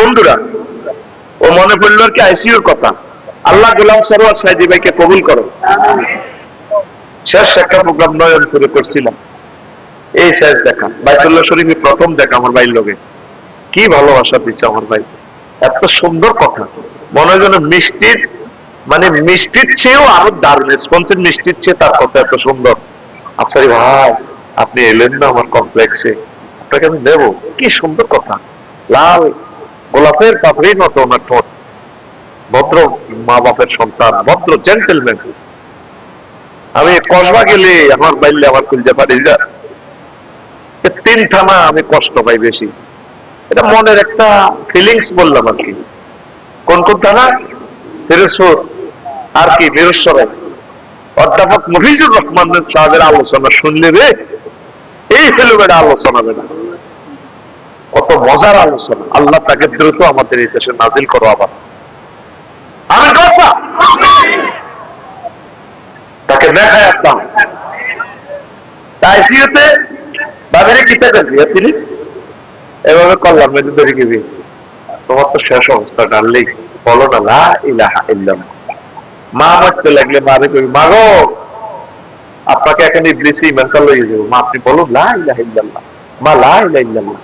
বন্ধুরা, ও মনে পড়ল কি আইসিউর কথা। আল্লাহ গোলাম সরোয়ার সাইদি ভাইকে কবুল করো। শেষ একটা প্রোগ্রাম নয়নপুরে করছিলাম। এই শেষ দেখা, বাইতুল্লাহ শরীফে প্রথম দেখা আমার ভাইয়ের লোকে কি ভালোবাসা দিচ্ছে আমার ভাই। এত সুন্দর কথা। মনে হয় যেন মিষ্টির মানে মিষ্টির চেয়েও আরও দারুণ রেসপন্সের মিষ্টির চেয়ে তার কথা এত সুন্দর। আফসারি ভাই, আপনি এলেন না আমার কমপ্লেক্সে আপনাকে আমি দেবো কি সুন্দর কথা। লাল গোলাপের পাপড়ির মতো ওনার ঠোঁট। ভদ্র মা বাপের সন্তান, ভদ্র জেন্টেলম্যান আমি কসবা গেলে আমার বাইলে আমার খুলতে পারি যা তিন থানা আমি কষ্ট পাই বেশি। এটা মনের একটা ফিলিংস বললাম আর কি। কোন কোন থানা? ফিরোজপুর, আর কি বীরেশ্বরাই অধ্যাপক মফিজুর রহমান সাহেবের আলোচনা শুনলে রে, এই হলো বেটা আলোচনা বেটা মজার আলোচনা। আল্লাহ তাকে দ্রুত আমাদের এই দেশে নাজিল করো আবার। তাকে দেখায় আসতাম আইসিউতে তিনি এভাবে করলাম তোমার তো শেষ অবস্থা বলো না, লা ইলাহা ইল্লাল্লাহ। মা মারতে লাগলে মারে কবি মা গো, আপনাকে এখন ইবলিসি মেন্টাল হয়ে যাব। মা, আপনি বলুন, লা ইলাহা ইল্লাল্লাহ। মা, লা ইলাহা ইল্লাল্লাহ।